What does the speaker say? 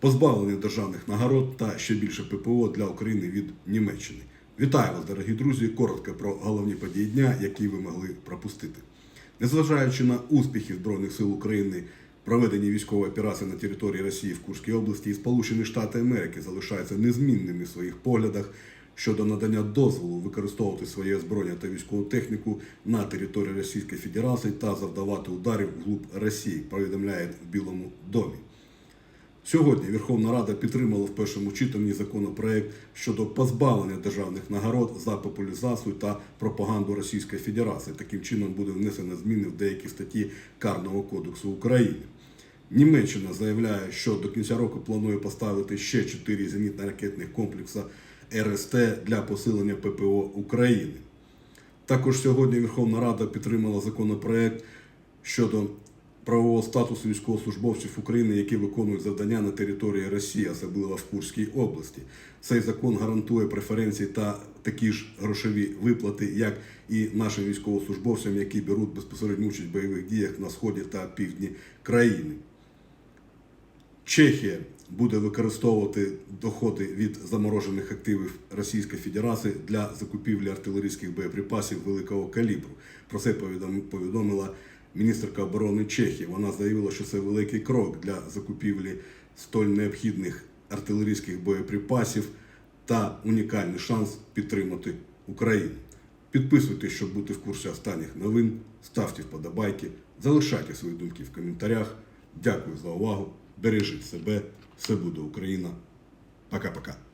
позбавлення державних нагород та ще більше ППО для України від Німеччини. Вітаю вас, дорогі друзі! Коротко про головні події дня, які ви могли пропустити. Незважаючи на успіхи Збройних сил України, проведені військової операції на території Росії в Курській області, і Сполучені Штати Америки залишаються незмінними в своїх поглядах щодо надання дозволу використовувати своє озброєння та військову техніку на території Російської Федерації та завдавати ударів вглуб Росії, повідомляє в Білому домі. Сьогодні Верховна Рада підтримала в першому читанні законопроект щодо позбавлення державних нагород за популяризацію та пропаганду Російської Федерації. Таким чином буде внесено зміни в деякі статті Карного кодексу України. Німеччина заявляє, що до кінця року планує поставити ще 4 зенітно-ракетних комплекси РСТ для посилення ППО України. Також сьогодні Верховна Рада підтримала законопроект щодо правового статусу військовослужбовців України, які виконують завдання на території Росії, особливо в Курській області. Цей закон гарантує преференції та такі ж грошові виплати, як і нашим військовослужбовцям, які беруть безпосередню участь в бойових діях на сході та півдні країни. Чехія буде використовувати доходи від заморожених активів Російської Федерації для закупівлі артилерійських боєприпасів великого калібру. Про це повідом- повідомила міністерка оборони Чехії. Вона заявила, що це великий крок для закупівлі столь необхідних артилерійських боєприпасів та унікальний шанс підтримати Україну. Підписуйтесь, щоб бути в курсі останніх новин, ставте вподобайки, залишайте свої думки в коментарях. Дякую за увагу. Бережіть себе, все буде Україна. Пока-пока.